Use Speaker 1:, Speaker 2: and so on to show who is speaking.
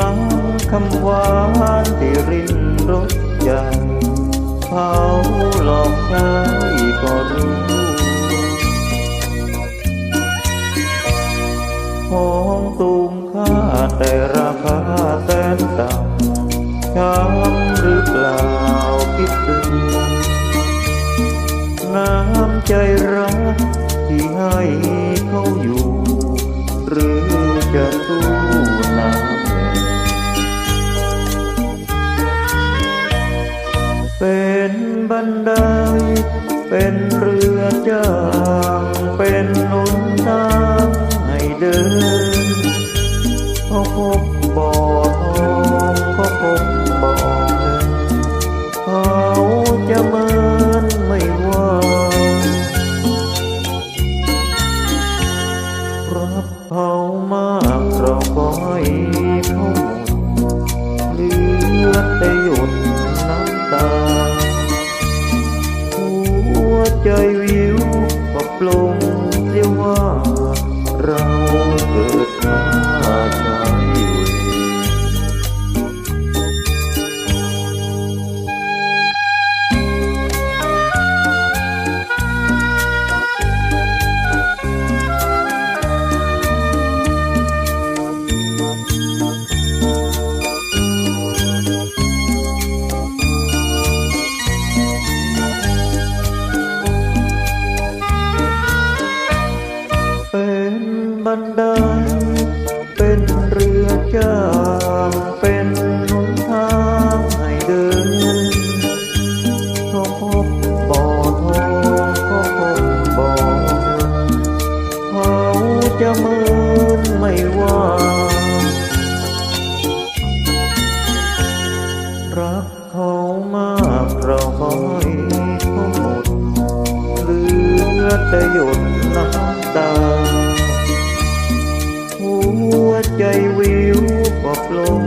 Speaker 1: างคำหวานที่รินรสใจเขาหลอกใช้ก็รู้ของตูมค่าแต่ราคาแสนต่ำช้ำหรือเปล่าคิดดูน้ำใจรักที่ให้เขาอยู่ หรือจะสู้ เป็นบันได เป็นเรือจ้าง เป็นหนุนทางให้เดินเขาพบบ่อทองเขาพบบ่อเงินเขาจะเมินไม่ว่ารักเขามากเราก็ให้เขาหมดเหลือแต่หยด เราเจะมืนไม่ว่า รักเขามากเราคอยห้เขาหมดเหลือแต่หยดน้ำตา หัวใจวิวปอบลง